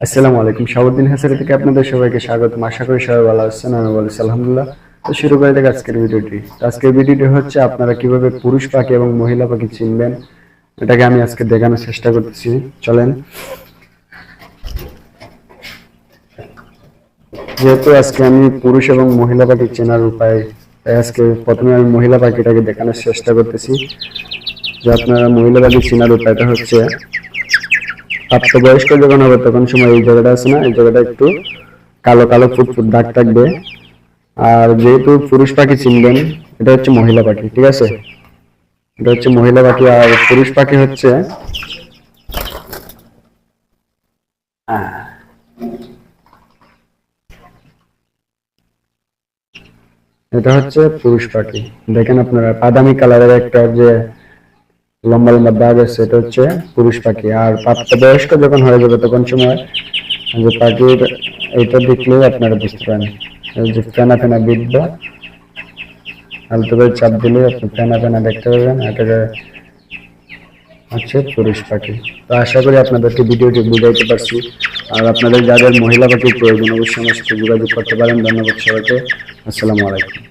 আসসালামু আলাইকুম। থেকে আপনাদের সবাইকে স্বাগত আশা করি সবাই ভালো আছেন আমি আলহামদুলিল্লাহ। তো শুরু করে দেখ আজকের ভিডিওটি। আজকের ভিডিওটি হচ্ছে আপনারা কীভাবে পুরুষ পাখি এবং মহিলা পাখি চিনবেন, এটাকে আমি আজকে দেখানোর চেষ্টা করতেছি। চলেন। যেহেতু আজকে আমি পুরুষ এবং মহিলা পাখি চেনার উপায়, তাই আজকে প্রথমে আমি মহিলা পাখিটাকে দেখানোর চেষ্টা করতেছি। যে আপনারা মহিলা পাখি চেনার উপায়টা হচ্ছে প্রাপ্তবয়স্ক যখন হবে, তখন সময় এই জায়গাটা আছে না? এই জায়গাটা একটু কালো কালো ফুটফুট দাগ থাকবে। আর যেহেতু পুরুষ পাখি চিনবেন, এটা হচ্ছে মহিলা পাখি, ঠিক আছে? এটা হচ্ছে মহিলা পাখি, আর পুরুষ পাখি হচ্ছে এটা হচ্ছে পুরুষ পাখি। দেখেন আপনারা বাদামি কালারের একটা যে লম্বা লম্বা দাগ আছে এটা হচ্ছে, পুরুষ পাখি। আর প্রাপ্তবয়স্ক যখন হয়ে যাবে তখন সময় যে পাখির এটা দেখলেও আপনারা বুঝতে পারেন। যে ফেনা ফেনা বিদ্য আলতো করে চাপ দিলে আপনি ফেনা ফেনা দেখতে পাবেন এটাকে হচ্ছে পুরুষ পাখি। তো আশা করি আপনাদেরকে ভিডিওটি বুঝাইতে পারছি। আর আপনাদের যাদের মহিলা পাখির প্রয়োজন, অবশ্যই আমার সাথে যোগাযোগ করতে পারেন। ধন্যবাদ সবাইকে। আসসালামু আলাইকুম।